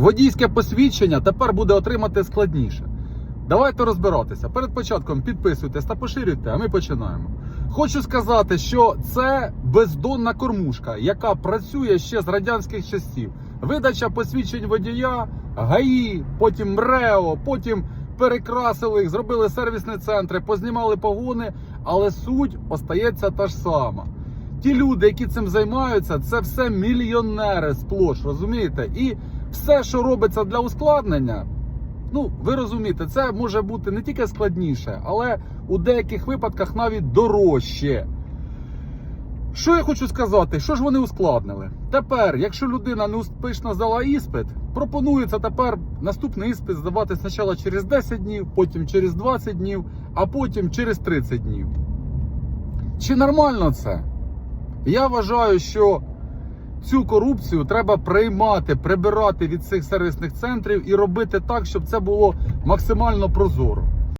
водійське посвідчення тепер буде отримати складніше. Давайте розбиратися. Перед початком підписуйтесь та поширюйте, а ми починаємо. Хочу сказати, що це бездонна кормушка, яка працює ще з радянських часів. Видача посвідчень водія, ГАІ, потім МРЕО, потім перекрасили їх, зробили сервісні центри, познімали погони, але суть остається та ж сама. Ті люди, які цим займаються, це все мільйонери сплош, розумієте? І все, що робиться для ускладнення, ну ви розумієте, це може бути не тільки складніше, але у деяких випадках навіть дорожче. Що я хочу сказати, що ж вони ускладнили? Тепер, якщо людина не успішно здала іспит, пропонується тепер наступний іспит здавати спочатку через 10 днів, потім через 20 днів, а потім через 30 днів. Чи нормально це? Я вважаю, що цю корупцію треба приймати, прибирати від цих сервісних центрів і робити так, щоб це було максимально прозоро.